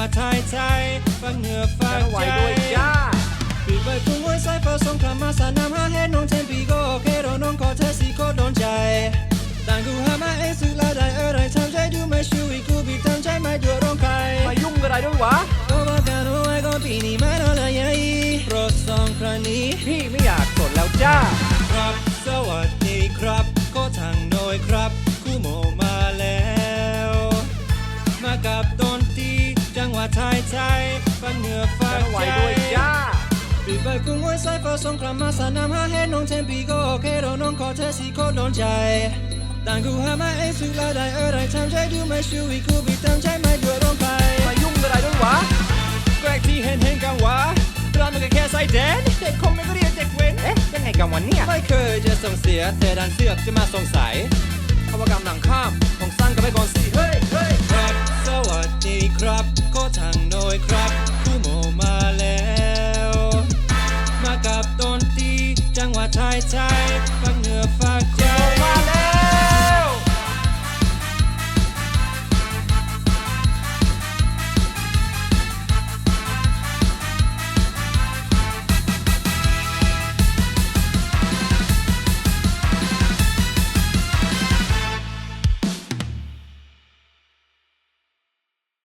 หวัดไทยไทยฟังเหนือฝากไหวใจด้วยจ้าปีใบกรุงไว้ใส่ฟ้าสงครามมาสานามหาเฮ็ดน้องเทมปีก็โอเคเราน้องขอเธอสิโคตรโดนใจต่างกูหามาเองสุดละได้อะไรทำใจดูไม่ช่วยกูบีทำใจไม่เดือดร้อนใครมายุ่งอะไรด้วยวะก็บอกกันเอาไว้ก็ปีนี้ไม่รอเลยยัยโปรดส่งครั้งนี้พี่ไม่อยากสนแล้วจ้า จังหวัดไทยไทยฟังเหนือฝากไหวใจด้วยจ้าปีใบกรุงไว้ใส่ฟ้าสงครามมาสานามหาเฮ็ดน้องเทมปีก็โอเคเราน้องขอเธอสิโคตรโดนใจต่างกูหามาเองสุดละได้อะไรทำใจดูไม่ช่วยกูบีทำใจไม่เดือดร้อนใครมายุ่งอะไรด้วยวะแกล้งที่เห็นเห็นกันวะร้านมันก็แค่ใส่แดนเด็กคงไม่ก็เรียนเด็กเว้นเอ๊ะยังไงกันวันเนี่ยไม่เคยจะส่งเสียแต่ดันเสือกจะมาสงสัย what I type ฝากเนื้อฝากใจ